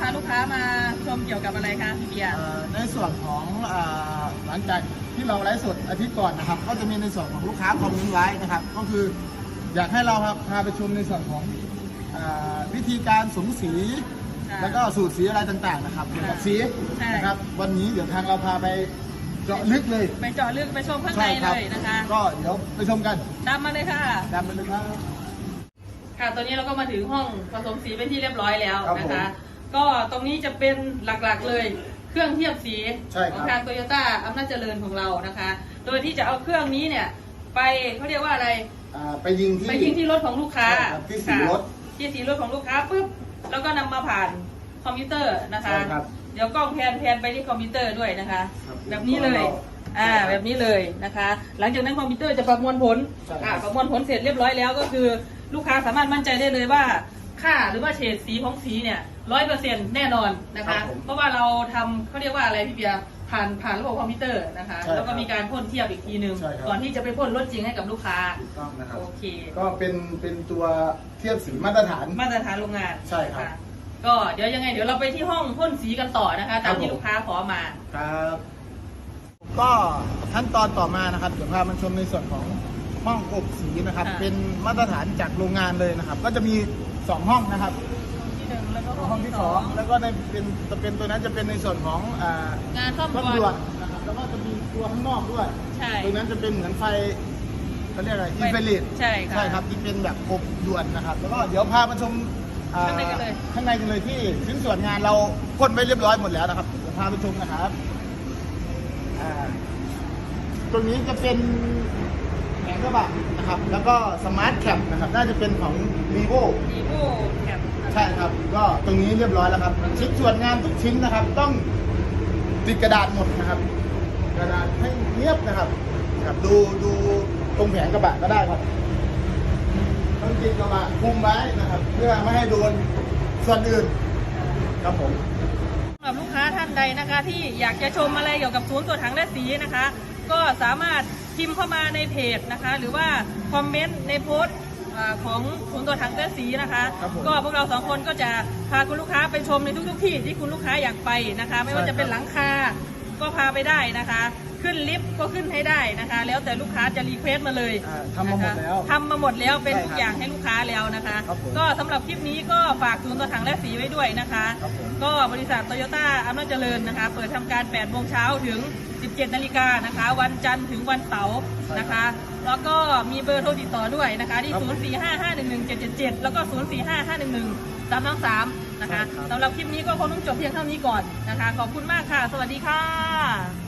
พาลูกค้ามาชมเกี่ยวกับอะไรคะพี่เบียร์เอ่อในส่วนของอ่าหลังจากที่เราไลฟ์สดอาทิตย์ก่อนนะครับ ก็จะมีในส่วนของลูกค้าคอมเมนต์ไว้นะครับ ก็คืออยากให้เราครับพาไปชมในส่วนของอาวิธีการสมสีค่ะแล้วก็สูตรสีอะไรต่างๆนะครับเกี่ยวกับสีใช่นะครับ วันนี้เดี๋ยวทางเราพาไปเจาะลึกเลยไปเจาะลึกไปชมข้างในใช่คเลรับยนะคะ ก็เดี๋ยวไปชมกันตามมาเลยค่ะตามไปเลยครับค่ะตอนนี้เราก็มาถึงห้องผสมสีเป็นที่เรียบร้อยแล้วครับนะคะผม ก็ตรงนี้จะเป็นหลักๆเลยเครื่องเทียบสีใช่ครับของทางโตโยต้าอำนาจเจริญของเรานะคะ โดยที่จะเอาเครื่องนี้เนี่ยไปเขาเรียกว่าอะไร อ่าไปยิงที่ ไปยิงที่รถของลูกค้าใช่ครับที่สีรถค่ะที่สีรถของลูกค้าปุ๊บแล้วก็นำมาผ่านคอมพิวเตอร์นะคะ ใช่ครับเดี๋ยวกล้องแพนแพนไปที่คอมพิวเตอร์ด้วยนะคะ ครับแบบนี้เลย อ่า แบบนี้เลยนะคะ หลังจากนั้นคอมพิวเตอร์จะประมวลผลใช่ครับ อ่าประมวลผลเสร็จเรียบร้อยแล้วก็คือ ลูกค้าสามารถมั่นใจได้เลยว่า ค่าหรือว่าเฉดสีของสีเนี่ยร้อยเปอร์เซ็นต์แน่นอนนะคะเพราะว่าเราทำเขาเรียกว่าอะไรพี่เบียร์ผ่านผ่านระบบคอมพิวเตอร์นะคะ ใช่ครับแล้วก็มีการพ่นเทียบอีกทีหนึ่งใช่ครับ ก่อนที่จะไปพ่นรถจริงให้กับลูกค้า ถูกต้องนะครับ โอเค ก็เป็นเป็นตัวเทียบสีมาตรฐาน มาตรฐานโรงงานใช่ครับะก็เดี๋ยวยังไงเดี๋ยวเราไปที่ห้องพ่นสีกันต่อนะคะตามที่ครับผม ลูกค้าขอมา ครับ ก็ขั้นตอนต่อมานะครับเดี๋ยวพามาชมในส่วนของห้องอบสีนะครับ ค่ะ เป็นมาตรฐานจากโรงงานเลยนะครับ ก็จะมี สองห้องนะครับที่หนึ่งแล้วก็ห้องที่สองแล้วก็ในเป็นจะเป็นตัวนั้นจะเป็นในส่วนของอ่างานซ่อมรถก่ด่วอนนนะครับแล้วก็จะมีตัวข้างนอกด้วยใช่ตรงนั้นจะเป็นเหมือนไฟเขาเรียกอะไรไฟอินเฟลิตใช่ค่ะใช่ครับที่เป็นแบบอบด่วนนะครับ แล้วก็เดี๋ยวพามาชมอ่ข้างในกันเลย ข้างในกันเลยที่ชิ้นส่วนงานเราพ่นไว้เรียบร้อยหมดแล้วนะครับเดี๋ยวพาไปชมนะครับอ่าตรงนี้จะเป็น แผงกระบะนะครับ แล้วก็สมาร์ทแคปนะครับ น่าจะเป็นของ vivo มีโบแคปใช่ครับ ก็ตรงนี้เรียบร้อยแล้วครับชิ้นส่วนงานทุกชิ้นนะครับ ต้องติดกระดาษหมดนะครับ กระดาษให้เนียบนะครับครับ ดูดูตรงแผงกระบะก็ได้ครับ ต้องติดกระบะคุมไว้นะครับ เพื่อไม่ให้โดนส่วนอื่นครับผม สำหรับลูกค้าท่านใดนะคะ ที่อยากจะชมอะไรเกี่ยวกับศูนย์ตรวจถังและสีนะคะ ก็สามารถพิมพ์เข้ามาในเพจนะคะ หรือว่าคอมเมนต์ในโพสต์อ่าของศูนย์ตรวจถังและสีนะคะ ครับผมก็พวกเราสองคนก็จะพาคุณลูกค้าไปชมในทุกๆที่ที่คุณลูกค้าอยากไปนะคะ ไม่ว่าจะเป็นหลังคา ก็พาไปได้นะคะ ขึ้นลิฟต์ก็ขึ้นให้ได้นะคะ แล้วแต่ลูกค้าจะรีเควสมาเลยทำมาหมดแล้วทำมาหมดแล้วเป็นทุกอย่างให้ลูกค้าแล้วนะคะก็สำหรับคลิปนี้ก็ฝากศูนย์ตัวถังและสีไว้ด้วยนะคะก็บริษัทโตโยต้าอำนาจเจริญนะคะ เปิดทำการ8โมงเช้าถึง 17 นาฬิกานะคะ วันจันทร์ถึงวันเสาร์นะคะ แล้วก็มีเบอร์โทรติดต่อด้วยนะคะที่0 4 5 5 1 1 7 7 7 แล้วก็ 0 4 5 5 1 1 3 3 นะคะสำหรับคลิปนี้ก็คงต้องจบเพียงเท่านี้ก่อนนะคะ ขอบคุณมากค่ะ สวัสดีค่ะ